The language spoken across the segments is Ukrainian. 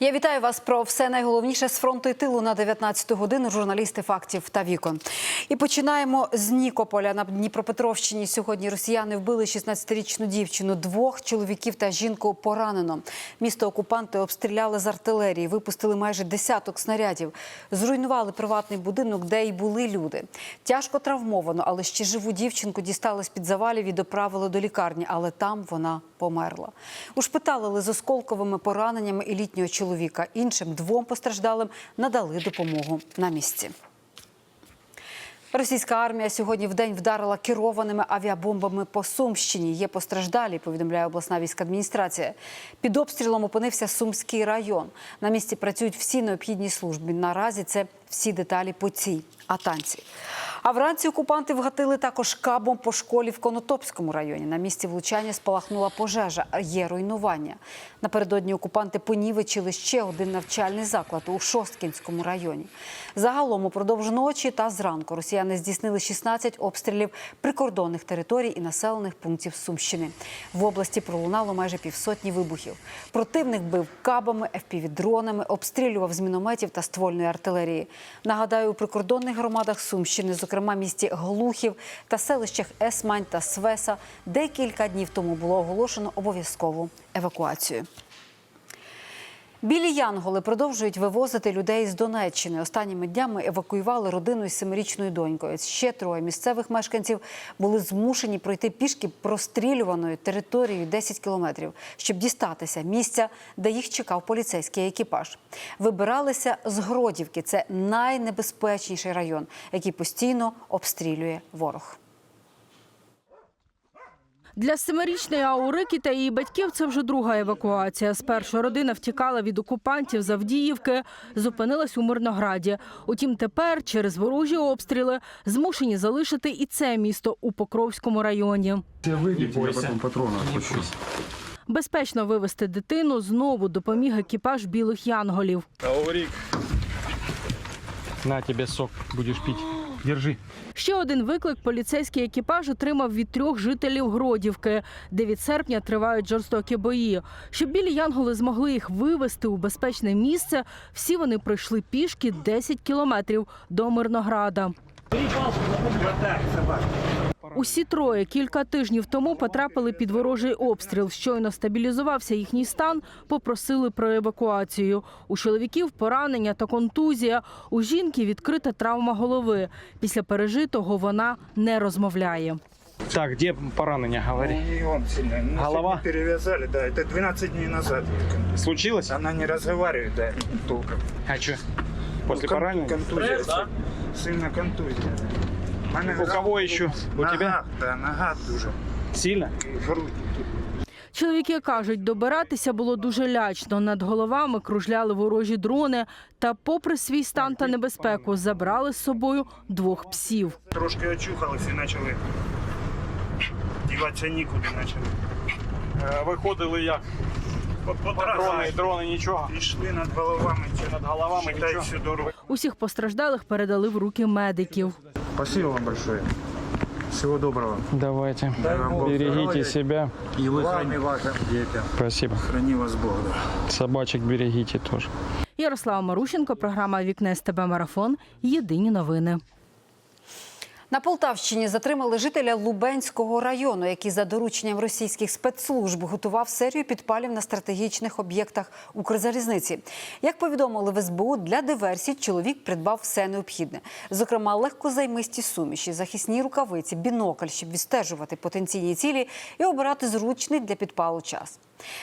Я вітаю вас про все найголовніше з фронту і тилу на 19 годину. Журналісти фактів та вікон. І починаємо з Нікополя на Дніпропетровщині. Сьогодні росіяни вбили 16-річну дівчину. Двох чоловіків та жінку поранено. Місто окупанти обстріляли з артилерії, випустили майже десяток снарядів. Зруйнували приватний будинок, де й були люди. Тяжко травмовано, але ще живу дівчинку дістали з під завалів і доправили до лікарні, але там вона померла. Ушпиталили з осколковими пораненнями і літнього чоловіка. Іншим двом постраждалим надали допомогу на місці. Російська армія сьогодні в день вдарила керованими авіабомбами по Сумщині. Є постраждалі, повідомляє обласна війська адміністрація. Під обстрілом опинився Сумський район. На місці працюють всі необхідні служби. Наразі це всі деталі по цій атанці. А вранці окупанти вгатили також кабом по школі в Конотопському районі. На місці влучання спалахнула пожежа, є руйнування. Напередодні окупанти понівечили ще один навчальний заклад у Шосткінському районі. Загалом упродовж ночі та зранку росіяни здійснили 16 обстрілів прикордонних територій і населених пунктів Сумщини. В області пролунало майже півсотні вибухів. Противник бив кабами, FPV-дронами, обстрілював з мінометів та ствольної артилерії. Нагадаю, у прикордонних громадах Сумщини, зокрема місті Глухів та селищах Есмань та Свеса, декілька днів тому було оголошено обов'язкову евакуацію. Білі Янголи продовжують вивозити людей з Донеччини. Останніми днями евакуювали родину із семирічною донькою. Ще троє місцевих мешканців були змушені пройти пішки прострілюваною територією 10 кілометрів, щоб дістатися місця, де їх чекав поліцейський екіпаж. Вибиралися з Гродівки. Це найнебезпечніший район, який постійно обстрілює ворог. Для семирічної Аурики та її батьків це вже друга евакуація. Спершу родина втікала від окупантів з Авдіївки, зупинилась у Мирнограді. Утім, тепер через ворожі обстріли змушені залишити і це місто у Покровському районі. Я выйдите, я потом патроны отпущу. Безпечно вивезти дитину знову допоміг екіпаж білих янголів. Аурик. На тебе сок, будешь пить. Держи. Ще один виклик поліцейський екіпаж отримав від трьох жителів Гродівки, де від серпня тривають жорстокі бої. Щоб білі янголи змогли їх вивезти у безпечне місце, всі вони пройшли пішки 10 кілометрів до Мирнограда. Усі троє кілька тижнів тому потрапили під ворожий обстріл. Щойно стабілізувався їхній стан, попросили про евакуацію. У чоловіків поранення та контузія. У жінки відкрита травма голови. Після пережитого вона не розмовляє. Так, где поранение, говори. Не он сильно. Ну, Голова? сегодня перевязали, да. Это 12 дней назад. Случилось? Она не разговаривает, да, толком. А что? После Ну, кон- поранения? Контузия. Сильно контузия. У мене У кого еще? У тебя? Да, нога дуже. Сильно? Чоловіки кажуть, добиратися було дуже лячно. Над головами кружляли ворожі дрони. Та, попри свій стан та небезпеку, забрали з собою двох псів. Трошки очухались і почали діватися нікуди почали. Е, Виходили як? По, по Дрони, дрони, нічого. Пішли над головами. чи Над головами нічого. всю дорогу. Усіх постраждалих передали в руки медиків. Спасибо вам большое. Всего доброго. Давайте. вам Бог Берегите здоровья. себя. И вам, и вашим детям. Спасибо. Храни вас Бог. Да. Собачек берегите тоже. Ярослава Марущенко, програма Вікне СТБ Марафон. Єдині новини. На Полтавщині затримали жителя Лубенського району, який за дорученням російських спецслужб готував серію підпалів на стратегічних об'єктах Укрзалізниці. Як повідомили в СБУ, для диверсій чоловік придбав все необхідне, зокрема легкозаймисті суміші, захисні рукавиці, бінокль, щоб відстежувати потенційні цілі і обирати зручний для підпалу час.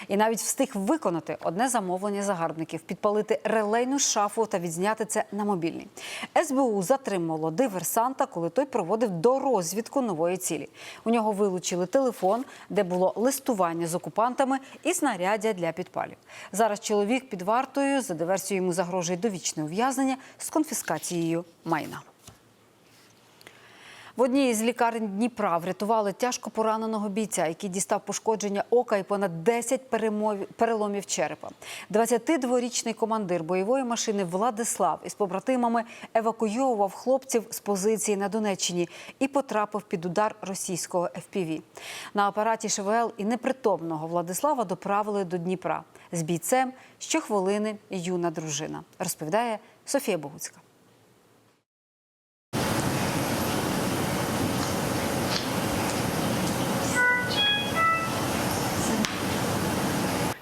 І навіть встиг виконати одне замовлення загарбників підпалити релейну шафу та відзняти це на мобільний. СБУ затримало диверсанта, коли той проводив дорозвідку нової цілі. У нього вилучили телефон, де було листування з окупантами і знаряддя для підпалів. Зараз чоловік під вартою за диверсією йому загрожує довічне ув'язнення з конфіскацією майна. В одній із лікарень Дніпра врятували тяжко пораненого бійця, який дістав пошкодження ока і понад 10 перемов- переломів черепа. 22-річний командир бойової машини Владислав із побратимами евакуйовував хлопців з позиції на Донеччині і потрапив під удар російського ФПВ. На апараті ШВЛ і непритомного Владислава доправили до Дніпра. З бійцем щохвилини юна дружина, розповідає Софія Богуцька.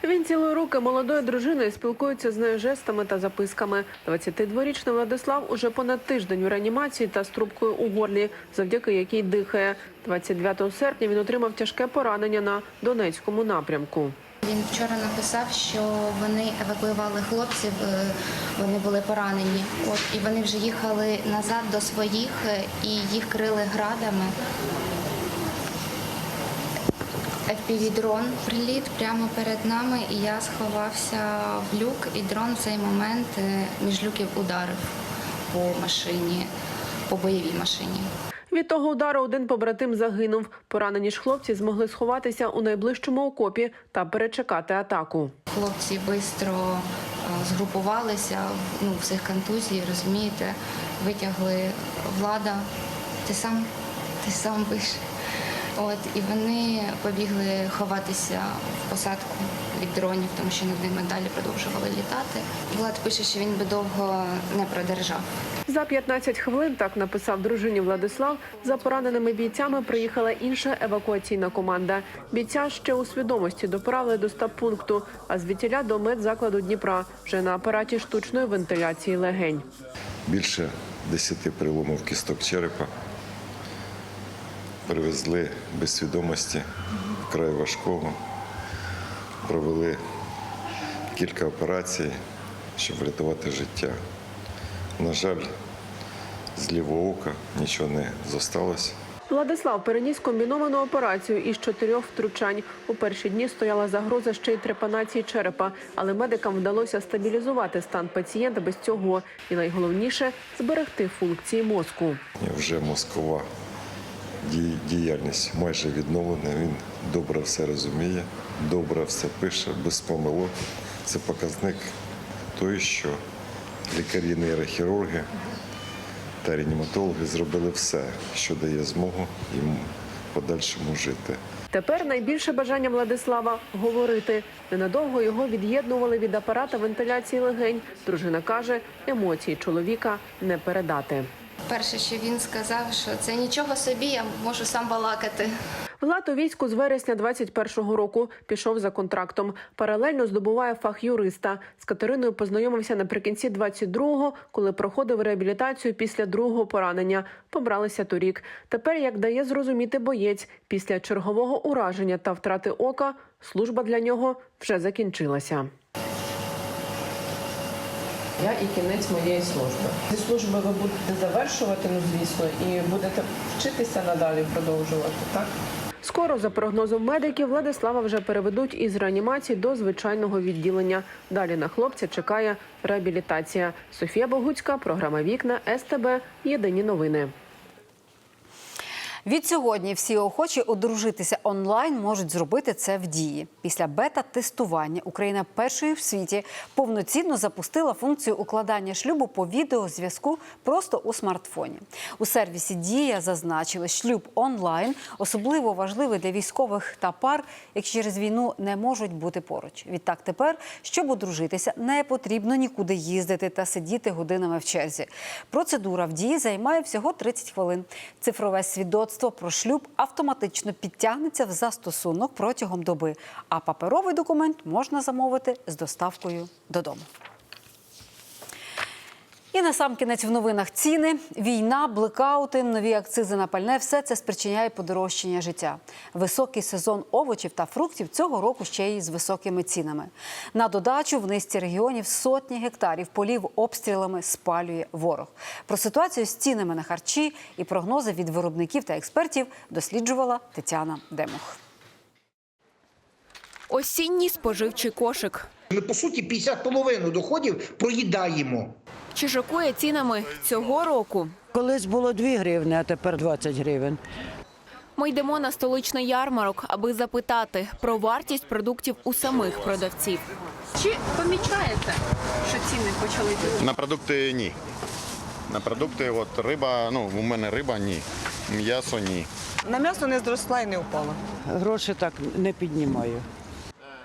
Він цілує руки молодої дружини і спілкується з нею жестами та записками. 22-річний Владислав уже понад тиждень у реанімації та з трубкою у горлі, завдяки якій дихає. 29 серпня він отримав тяжке поранення на Донецькому напрямку. Він вчора написав, що вони евакуювали хлопців, е, вони були поранені. От і вони вже їхали назад до своїх е, і їх крили градами. FPV-дрон приліт прямо перед нами, і я сховався в люк, і дрон в цей момент е, між люків ударив по машині, по бойовій машині. Від того удару один побратим загинув. Поранені ж хлопці змогли сховатися у найближчому окопі та перечекати атаку. Хлопці швидко згрупувалися, ну, всіх контузій, розумієте, витягли влада. Ти сам, ти сам пиш. От, і вони побігли ховатися в посадку від дронів, тому що над ними далі продовжували літати. Влад пише, що він би довго не продержав. За 15 хвилин, так написав дружині Владислав, за пораненими бійцями приїхала інша евакуаційна команда. Бійця ще у свідомості доправили до стаб-пункту, а звідтіля до медзакладу Дніпра вже на апараті штучної вентиляції легень. більше 10 переломів кісток черепа. Привезли без свідомості вкрай важкого. Провели кілька операцій, щоб врятувати життя. На жаль, з лівого ока нічого не зосталось. Владислав переніс комбіновану операцію із чотирьох втручань. У перші дні стояла загроза ще й трепанації черепа, але медикам вдалося стабілізувати стан пацієнта без цього. І найголовніше зберегти функції мозку. Вже мозкова діяльність майже відновлена. Він добре все розуміє, добре все пише, без помилок. Це показник той, що лікарі нейрохірурги та реаніматологи зробили все, що дає змогу йому подальшому жити. Тепер найбільше бажання Владислава говорити. Ненадовго його від'єднували від апарата вентиляції легень. Дружина каже, емоції чоловіка не передати. Перше, що він сказав, що це нічого собі, я можу сам балакати. Влад у війську з вересня 21-го року пішов за контрактом. Паралельно здобуває фах юриста. З Катериною познайомився наприкінці 22-го, коли проходив реабілітацію після другого поранення. Побралися торік. Тепер, як дає зрозуміти боєць, після чергового ураження та втрати ока служба для нього вже закінчилася. Я і кінець моєї служби. Зі служби ви будете завершувати, ну звісно, і будете вчитися надалі продовжувати, так? Скоро, за прогнозом медиків, Владислава вже переведуть із реанімації до звичайного відділення. Далі на хлопця чекає реабілітація. Софія Богуцька, програма Вікна СТБ. Єдині новини. Відсьогодні всі охочі одружитися онлайн можуть зробити це в дії. Після бета-тестування Україна першою в світі повноцінно запустила функцію укладання шлюбу по відеозв'язку просто у смартфоні. У сервісі Дія зазначили, шлюб онлайн особливо важливий для військових та пар, які через війну не можуть бути поруч. Відтак тепер, щоб одружитися, не потрібно нікуди їздити та сидіти годинами в черзі. Процедура в дії займає всього 30 хвилин. Цифрове свідоцтво про шлюб автоматично підтягнеться в застосунок протягом доби, а паперовий документ можна замовити з доставкою додому. І на сам кінець в новинах ціни, війна, блекаути, нові акцизи на пальне все це спричиняє подорожчання життя. Високий сезон овочів та фруктів цього року ще й з високими цінами. На додачу в низці регіонів сотні гектарів полів обстрілами спалює ворог. Про ситуацію з цінами на харчі і прогнози від виробників та експертів досліджувала Тетяна Демух. Осінній споживчий кошик. Ми по суті 50 половину доходів проїдаємо. Чи шокує цінами цього року? Колись було 2 гривні, а тепер 20 гривень. Ми йдемо на столичний ярмарок, аби запитати про вартість продуктів у самих продавців. Чи помічаєте, що ціни почали На продукти ні. На продукти, от риба, ну у мене риба ні. М'ясо ні. На м'ясо не зросла і не впала. Гроші так не піднімаю.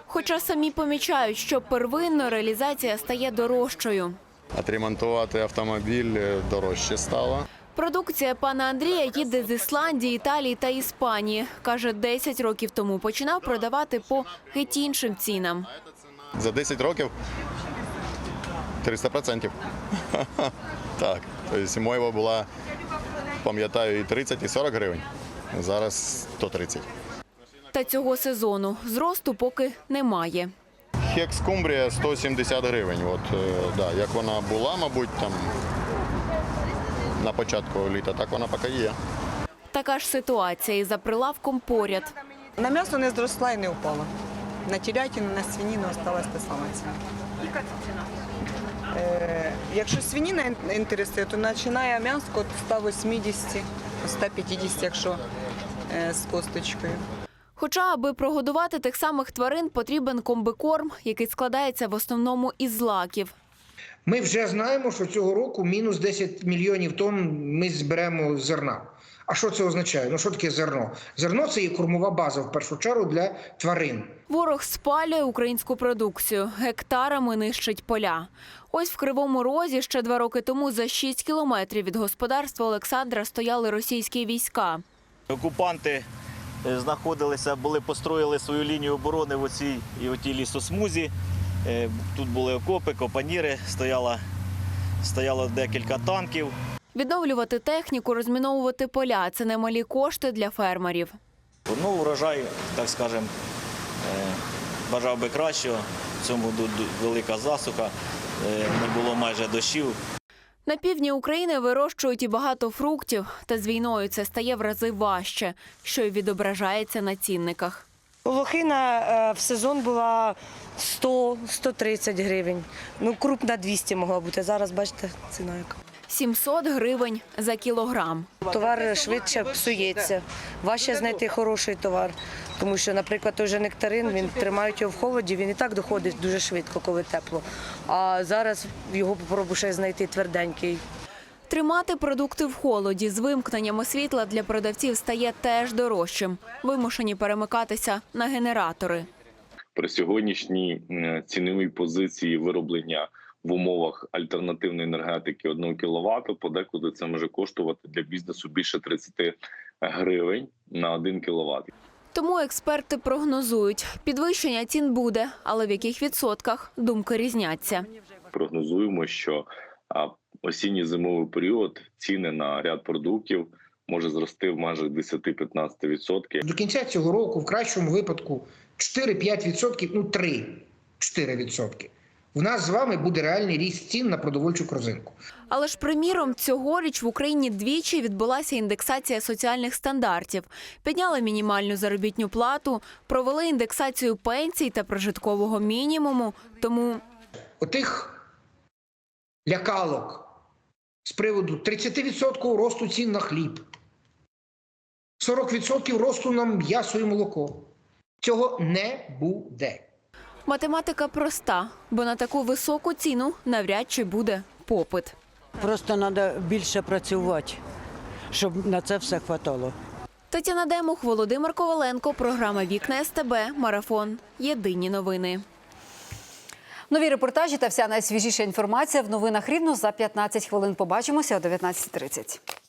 Хоча самі помічають, що первинно реалізація стає дорожчою. Отремонтувати автомобіль е, дорожче стало. Продукція пана Андрія їде з Ісландії, Італії та Іспанії. Каже, 10 років тому починав продавати по геть іншим цінам. За 10 років 300%. Так. Тобто мойва була, пам'ятаю, і 30, і 40 гривень. Зараз 130. Та цього сезону зросту поки немає. Хекс Кумбрія 170 гривень. От, е, да, як вона була, мабуть, там на початку літа, так вона поки є. Така ж ситуація і за прилавком поряд. На м'ясо не зросла і не впала. На телятину, на свинину осталась та сама ціна. Яка ціна? Е, якщо свиніна інтересує, то починає м'ясо від 180, 150, якщо е, з косточкою. Хоча, аби прогодувати тих самих тварин, потрібен комбикорм, який складається в основному із злаків. Ми вже знаємо, що цього року мінус 10 мільйонів тонн ми зберемо зерна. А що це означає? Ну що таке зерно? Зерно це є кормова база в першу чергу для тварин. Ворог спалює українську продукцію, гектарами нищить поля. Ось в Кривому Розі ще два роки тому за 6 кілометрів від господарства Олександра стояли російські війська. Окупанти знаходилися, були построїли свою лінію оборони в оцій і отій лісосмузі. Е, Тут були окопи, копаніри, стояло, стояло декілька танків. Відновлювати техніку, розміновувати поля це немалі кошти для фермерів. Ну, урожай, так скажемо, е, бажав би кращого. В цьому велика засуха, е, не було майже дощів. На півдні України вирощують і багато фруктів, та з війною це стає в рази важче, що й відображається на цінниках. Лохина е, в сезон була 100-130 гривень. Ну, крупна 200 могла бути. Зараз, бачите, ціна яка. 700 гривень за кілограм. Товар швидше псується. Важче знайти хороший товар. Тому що, наприклад, той же нектарин, він тримають його в холоді, він і так доходить дуже швидко, коли тепло. А зараз його попробуй ще знайти тверденький. Тримати продукти в холоді з вимкненнями світла для продавців стає теж дорожчим. Вимушені перемикатися на генератори. при сьогоднішній е, ціновій позиції вироблення в умовах альтернативної енергетики 1 кВт, подекуди це може коштувати для бізнесу більше 30 гривень на 1 кВт. Тому експерти прогнозують, підвищення цін буде, але в яких відсотках думки різняться. Прогнозуємо, що а, осінньо-зимовий період ціни на ряд продуктів може зрости в майже 10-15%. До кінця цього року, в кращому випадку, 4-5%, ну 3-4%. В нас з вами буде реальний ріст цін на продовольчу корзинку. Але ж, приміром, цьогоріч в Україні двічі відбулася індексація соціальних стандартів. Підняли мінімальну заробітню плату, провели індексацію пенсій та прожиткового мінімуму. Тому Отих лякалок з приводу 30% росту цін на хліб, 40% росту на м'ясо і молоко. Цього не буде. Математика проста, бо на таку високу ціну навряд чи буде попит. Просто треба більше працювати, щоб на це все хватало. Тетяна Демух, Володимир Коваленко, програма Вікна СТБ, Марафон. Єдині новини. Нові репортажі та вся найсвіжіша інформація в новинах рівно за 15 хвилин. Побачимося о 19.30.